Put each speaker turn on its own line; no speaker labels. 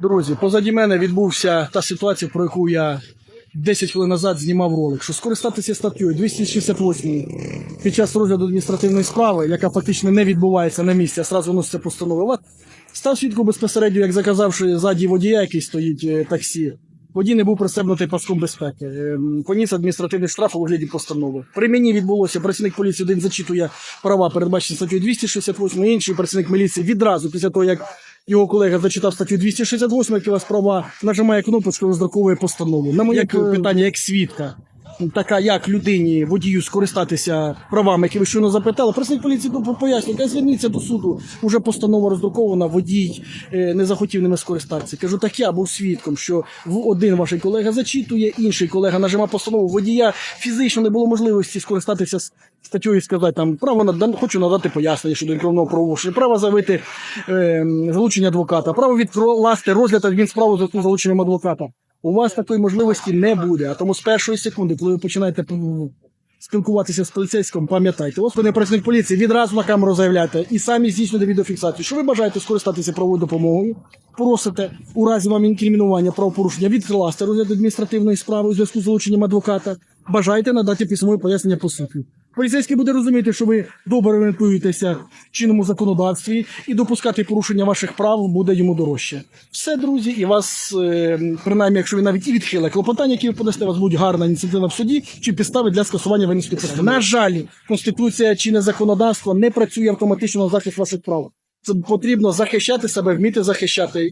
Друзі, позаді мене відбувся та ситуація, про яку я 10 хвилин назад знімав ролик, що скористатися статтею 268 під час розгляду адміністративної справи, яка фактично не відбувається на місці, а сразу вноситься постанова. Став свідком безпосередньо, як заказавши ззаді водія, який стоїть е, таксі. Водій не був пристебнутий паском безпеки. Е, Поніс адміністративний штраф у вигляді постанови. При мені відбулося працівник поліції один зачитує права, передбачені статтю 268, інший працівник міліції відразу після того, як його колега зачитав статтю 268, які вас права, нажимає кнопочку роздруковує постанову. На моє
Як, е,
питання, як свідка. Така як людині водію скористатися правами, які ви щойно запитали. Працівник поліції ну, пояснює, зверніться до суду. Уже постанова роздрукована, водій е, не захотів ними скористатися. Кажу, так я був свідком, що один ваш колега зачитує, інший колега нажимає постанову. Водія фізично не було можливості скористатися статтю і сказати там право на хочу надати пояснення щодо інкримного правопорушення, право заявити е, залучення адвоката, право відкласти розгляд адмінсправи за залученням адвоката. У вас такої можливості не буде. А тому з першої секунди, коли ви починаєте спілкуватися з поліцейським, пам'ятайте, ось ви працівник поліції, відразу на камеру заявляєте і самі здійснюєте відеофіксацію. Що ви бажаєте скористатися правовою допомогою? Просите у разі вам інкримінування правопорушення відкласти розгляд адміністративної справи у зв'язку з залученням адвоката. Бажаєте надати письмове пояснення по суті. Поліцейський буде розуміти, що ви добре орієнтуєтеся в чинному законодавстві і допускати порушення ваших прав буде йому дорожче. Все, друзі, і вас, е, принаймні, якщо ви навіть і відхиле клопотання, які ви подасте, вас будуть гарна ініціатива в суді чи підстави для скасування винесення постанови. На жаль, конституція чи не законодавство не працює автоматично на захист ваших прав. Це потрібно захищати себе, вміти захищати.